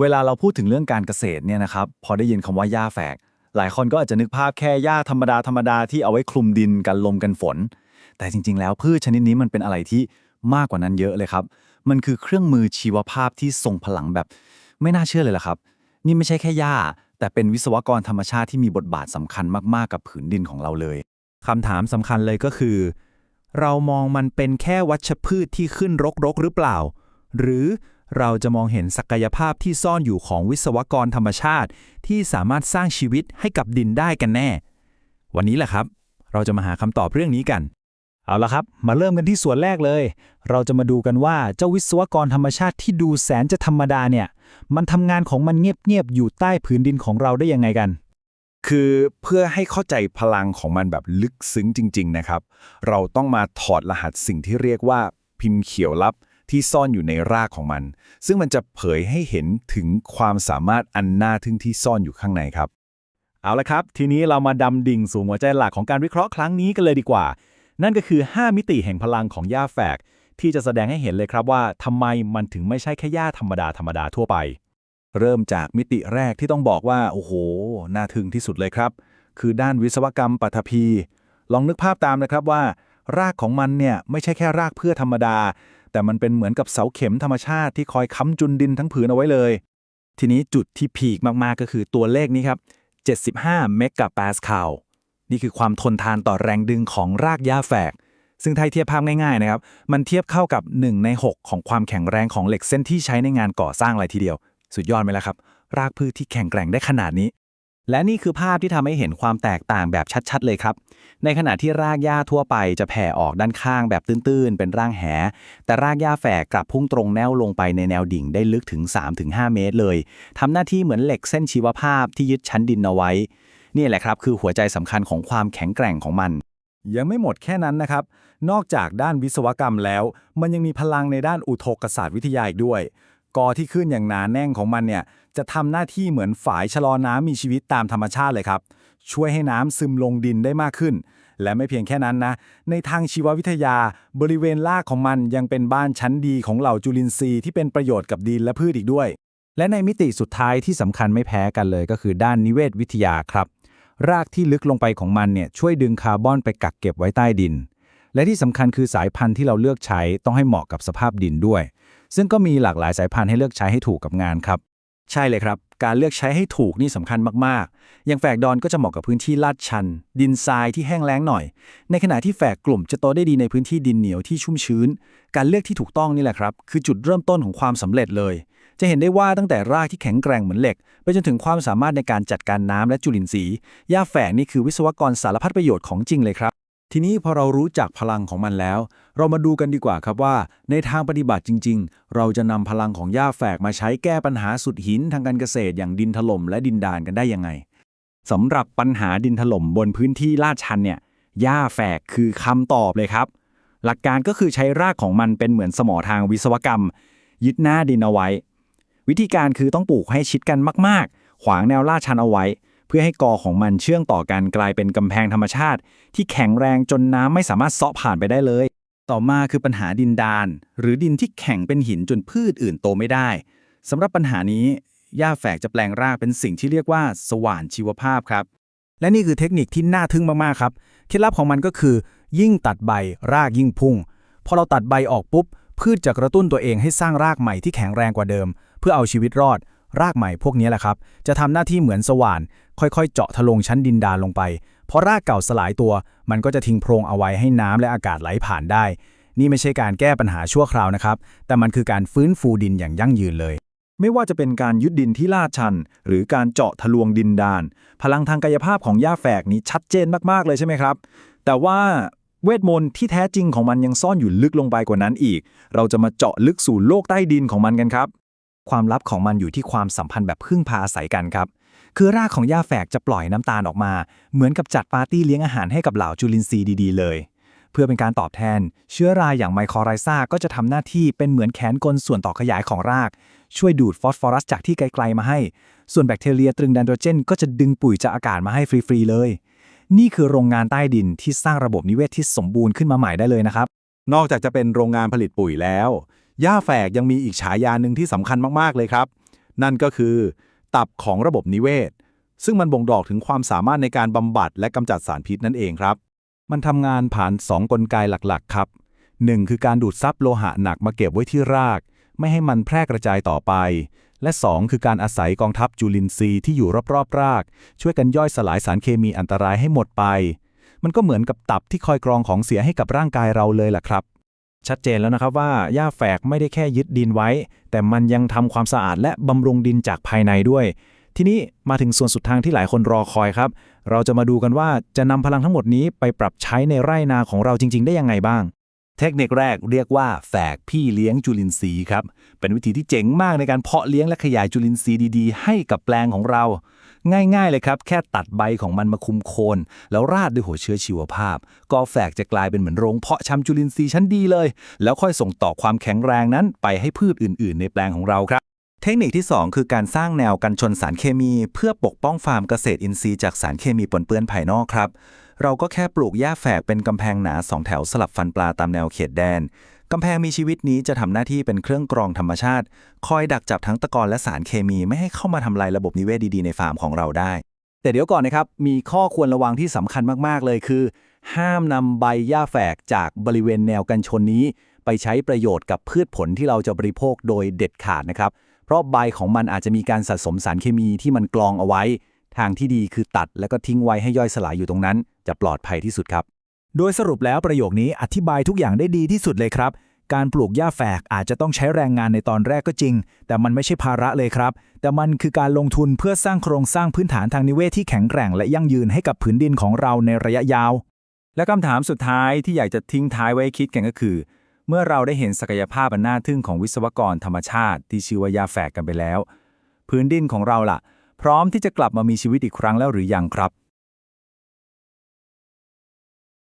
เวลาเราพูดถึงเรื่องการเกษตรเนี่ยนะครับพอได้ยินคำว่าหญ้าแฝก หลายคนก็อาจจะนึกภาพแค่หญ้าธรรมดาธรรมดาที่เอาไว้คลุมดินกันลมกันฝน แต่จริง ๆ แล้วพืชชนิดนี้มันเป็นอะไรที่มากกว่านั้นเยอะเลยครับ มันคือเครื่องมือชีวภาพที่ทรงพลังแบบ ไม่น่าเชื่อเลยล่ะครับ นี่ไม่ใช่แค่หญ้า แต่เป็นวิศวกรธรรมชาติที่มีบทบาทสำคัญมากๆกับผืนดินของเราเลยคำถามสำคัญเลยก็คือ เรามองมันเป็นแค่วัชพืชที่ขึ้นรกๆหรือเปล่า หรือ เราจะมองเห็นศักยภาพที่ซ่อนอยู่ของวิศวกรธรรมชาติ ที่สามารถสร้างชีวิตให้กับดินได้กันแน่ วันนี้แหละครับ เราจะมาหาคำตอบเรื่องนี้กัน เอาละครับ มาเริ่มกันที่ส่วนแรกเลย เราจะมาดูกันว่าเจ้าวิศวกรธรรมชาติที่ดูแสนจะธรรมดาเนี่ย มันทำงานของมันเงียบๆอยู่ใต้ผืนดินของเราได้ยังไงกันคือเพื่อให้เข้าใจพลังของมันแบบลึกซึ้งจริง ๆ นะครับ เราต้องมาถอดรหัสสิ่งที่เรียกว่าพิมพ์เขียวลับ ที่ซ่อนอยู่ในรากของมัน ซึ่งมันจะเผยให้เห็นถึงความสามารถอันน่าทึ่งที่ซ่อนอยู่ข้างในครับ เอาละครับ ทีนี้เรามาดำดิ่งสู่หัวใจหลักของการวิเคราะห์ครั้งนี้กันเลยดีกว่า นั่นก็คือ 5 มิติแห่งพลังของหญ้าแฝก ที่จะแสดงให้เห็นเลยครับว่าทำไมมันถึงไม่ใช่แค่หญ้าธรรมดาธรรมดาทั่วไป เริ่มจากมิติแรกที่ต้องบอกว่าโอ้โหน่าทึ่งที่สุดเลยครับ คือด้านวิศวกรรมปฐพีลองนึกภาพตามนะครับว่ารากของมันเนี่ยไม่ใช่แค่รากเพื่อธรรมดา แต่มันเป็นเหมือนกับเสาเข็มธรรมชาติที่คอยค้ำจุนดินทั้งผืนเอาไว้เลย ทีนี้จุดที่พีคมากๆก็คือตัวเลขนี้ครับ 75 เมกะปาสคาลนี่คือความทนทานต่อแรงดึงของรากหญ้าแฝก ซึ่งถ้าเทียบภาพง่ายๆนะครับ มันเทียบเข้ากับ 1 ใน 6 ของความแข็งแรงของเหล็กเส้นที่ใช้ในงานก่อสร้างอะไรทีเดียว สุดยอดไหมล่ะครับ รากพืชที่แข็งแกร่งได้ขนาดนี้ และนี่คือภาพที่ทำให้เห็นความแตกต่างแบบชัดๆ เลยครับ ในขณะที่รากหญ้าทั่วไปจะแผ่ออกด้านข้างแบบตื้นๆ เป็นร่างแห แต่รากหญ้าแฝกกลับพุ่งตรงแนวลงไปในแนวดิ่งได้ลึกถึง 3-5 เมตรเลย ทำหน้าที่เหมือนเหล็กเส้นชีวภาพที่ยึดชั้นดินเอาไว้ นี่แหละครับคือหัวใจสำคัญของความแข็งแกร่งของมัน ยังไม่หมดแค่นั้นนะครับ นอกจากด้านวิศวกรรมแล้ว มันยังมีพลังในด้านอุทกศาสตร์วิทยาอีกด้วย กอที่ขึ้นอย่างหนาแน่นของมันเนี่ย จะทำหน้าที่เหมือนฝายชะลอน้ำมีชีวิตตามธรรมชาติเลยครับ ช่วยให้น้ำซึมลงดินได้มากขึ้น และไม่เพียงแค่นั้นนะ ในทางชีววิทยา บริเวณรากของมันยังเป็นบ้านชั้นดีของเหล่าจุลินทรีย์ที่เป็นประโยชน์กับดินและพืชอีกด้วย และในมิติสุดท้ายที่สำคัญไม่แพ้กันเลยก็คือด้านนิเวศวิทยาครับ รากที่ลึกลงไปของมันเนี่ยช่วยดึงคาร์บอนไปกักเก็บไว้ใต้ดิน และที่สำคัญคือสายพันธุ์ที่เราเลือกใช้ต้องให้เหมาะกับสภาพดินด้วย ซึ่งก็มีหลากหลายสายพันธุ์ให้เลือกใช้ให้ถูกกับงานครับ ใช่เลยครับ การเลือกใช้ให้ถูกนี่สำคัญมากๆ อย่างแฝกดอนก็จะเหมาะกับพื้นที่ลาดชัน ดินทรายที่แห้งแล้งหน่อย ในขณะที่แฝกกลุ่มจะโตได้ดีในพื้นที่ดินเหนียวที่ชุ่มชื้น การเลือกที่ถูกต้องนี่แหละครับ คือจุดเริ่มต้นของความสำเร็จเลย จะเห็นได้ว่าตั้งแต่รากที่แข็งแกร่งเหมือนเหล็ก ไปจนถึงความสามารถในการจัดการน้ำและจุลินทรีย์หญ้าแฝกนี่คือวิศวกรสารพัดประโยชน์ของจริงเลยครับ ทีนี้พอเรารู้จักพลังของมันแล้ว เรามาดูกันดีกว่าครับว่า ในทางปฏิบัติจริง ๆ เราจะนำพลังของหญ้าแฝกมาใช้แก้ปัญหาสุดหินทางการเกษตรอย่างดินถล่มและดินดานกันได้ยังไงสำหรับปัญหาดินถล่มบนพื้นที่ลาดชันเนี่ยหญ้าแฝกคือคำตอบเลยครับ หลักการก็คือใช้รากของมันเป็นเหมือนสมอทางวิศวกรรม ยึดหน้าดินเอาไว้ วิธีการคือต้องปลูกให้ชิดกันมาก ๆ ขวางแนวลาดชันเอาไว้ พื่อให้กอของมันเชื่องต่อกันกลายเป็นกำแพงธรรมชาติ ที่แข็งแรงจนน้ำไม่สามารถเซาะผ่านไปได้เลย ต่อมาคือปัญหาดินดาน หรือดินที่แข็งเป็นหินจนพืชอื่นโตไม่ได้สำหรับปัญหานี้หญ้าแฝกจะแปลงรากเป็นสิ่งที่เรียกว่าสว่านชีวภาพครับและนี่คือเทคนิคที่น่าทึ่งมากๆครับเคล็ดลับของมันก็คือ ยิ่งตัดใบรากยิ่งพุ่งพอเราตัดใบออกปุ๊บพืชจะกระตุ้นตัวเองให้สร้างรากใหม่ที่แข็งแรงกว่าเดิม เพื่อเอาชีวิตรอด รากใหม่พวกนี้แหละครับ จะทำหน้าที่เหมือนสว่าน ค่อยๆ เจาะทะลงชั้นดินดานลงไป เพอรากเก่าสลายตัว มันก็จะทิ้งโพรงเอาไว้ให้น้ำและอากาศไหลผ่านได้ นี่ไม่ใช่การแก้ปัญหาชั่วคราวนะครับ แต่มันคือการฟื้นฟูดินอย่างยั่งยืนเลย ไม่ว่าจะเป็นการยึดดินที่ลาดชัน หรือการเจาะทะลวงดินดาน พลังทางกายภาพของหญ้าแฝกนี้ชัดเจนมากๆเลยใช่ไหมครับ แต่ว่าเวทมนต์ที่แท้จริงของมันยังซ่อนอยู่ลึกลงไปกว่านั้นอีก เราจะมาเจาะลึกสู่โลกใต้ดินของมันกันครับ ความลับของมันอยู่ที่ความสัมพันธ์แบบพึ่งพาอาศัยกันครับ คือรากของหญ้าแฝกจะปล่อยน้ำตาลออกมา เหมือนกับจัดปาร์ตี้เลี้ยงอาหารให้กับเหล่าจุลินทรีย์ดีๆเลย เพื่อเป็นการตอบแทน เชื้อราอย่างไมโครไรซาก็จะทำหน้าที่เป็นเหมือนแขนกลส่วนต่อขยายของราก ช่วยดูดฟอสฟอรัสจากที่ไกลๆมาให้ ส่วนแบคทีเรียตรึงไดโนเจน ก็จะดึงปุ๋ยจากอากาศมาให้ฟรีๆเลย นี่คือโรงงานใต้ดินที่สร้างระบบนิเวศที่สมบูรณ์ขึ้นมาใหม่ได้เลยนะครับนอกจากจะเป็นโรงงานผลิตปุ๋ยแล้ว หญ้าแฝกยังมีอีกฉายาหนึ่งที่สำคัญมากๆเลยครับ นั่นก็คือ ตับของระบบนิเวศ ซึ่งมันบ่งบอกถึงความสามารถในการบำบัดและกำจัดสารพิษนั่นเองครับ มันทำงานผ่าน 2 กลไกหลักๆ ครับ 1. คือการดูดซับโลหะหนักมาเก็บไว้ที่ราก ไม่ให้มันแพร่กระจายต่อไป และ 2 คือการอาศัยกองทัพจุลินทรีย์ที่อยู่รอบๆราก ช่วยกันย่อยสลายสารเคมีอันตรายให้หมดไป มันก็เหมือนกับตับที่คอยกรองของเสียให้กับร่างกายเราเลยล่ะครับ ชัดเจนแล้วนะครับว่าหญ้าแฝกไม่ได้แค่ยึดดินไว้ แต่มันยังทำความสะอาดและบำรุงดินจากภายในด้วย ทีนี้มาถึงส่วนสุดทางที่หลายคนรอคอยครับ เราจะมาดูกันว่าจะนำพลังทั้งหมดนี้ไปปรับใช้ในไร่นาของเราจริง ๆ ได้ยังไงบ้าง เทคนิคแรกเรียกว่าแฝกพี่เลี้ยงจุลินทรีย์ครับเป็นวิธีที่เจ๋งมากในการเพาะเลี้ยงและขยายจุลินทรีย์ดีๆ ให้กับแปลงของเรา ง่ายๆเลยครับ แค่ตัดใบของมันมาคุมโคน แล้วราดด้วยหัวเชื้อชีวภาพ ก็แฝกจะกลายเป็นเหมือนโรงเพาะชำจุลินทรีย์ชั้นดีเลย แล้วค่อยส่งต่อความแข็งแรงนั้นไปให้พืชอื่น ๆ ในแปลงของเราครับ เทคนิคที่ 2 คือการสร้างแนวกันชนสารเคมี เพื่อปกป้องฟาร์มเกษตรอินทรีย์จากสารเคมีปนเปื้อนภายนอกครับเราก็แค่ปลูกหญ้าแฝกเป็นกำแพงหนาสองแถวสลับฟันปลาตามแนวเขตแดน กำแพงมีชีวิตนี้จะทำหน้าที่เป็นเครื่องกรองธรรมชาติ คอยดักจับทั้งตะกอนและสารเคมีไม่ให้เข้ามาทำลายระบบนิเวศดีๆในฟาร์มของเราได้ แต่เดี๋ยวก่อนนะครับ มีข้อควรระวังที่สำคัญมากๆเลยคือ ห้ามนำใบหญ้าแฝกจากบริเวณแนวกันชนนี้ ไปใช้ประโยชน์กับพืชผลที่เราจะบริโภคโดยเด็ดขาดนะครับ เพราะใบของมันอาจจะมีการสะสมสารเคมีที่มันกรองเอาไว้ ทางที่ดีคือตัดแล้วก็ทิ้งไว้ให้ย่อยสลายอยู่ตรงนั้น จะปลอดภัยที่สุดครับ โดยสรุปแล้วประโยคนี้อธิบายทุกอย่างได้ดีที่สุดเลยครับ การปลูกหญ้าแฝกอาจจะต้องใช้แรงงานในตอนแรกก็จริง แต่มันไม่ใช่ภาระเลยครับ แต่มันคือการลงทุนเพื่อสร้างโครงสร้างพื้นฐานทางนิเวศที่แข็งแกร่ง และยั่งยืนให้กับผืนดินของเราในระยะยาว และคำถามสุดท้ายที่อยากจะทิ้งท้ายไว้ให้คิดกันก็คือ เมื่อเราได้เห็นศักยภาพอันน่าทึ่งของวิศวกรธรรมชาติ ที่ชื่อว่ายาแฝกกันไปแล้ว พื้นดินของเราล่ะ พร้อมที่จะกลับมามีชีวิตอีกครั้งแล้วหรือยังครับ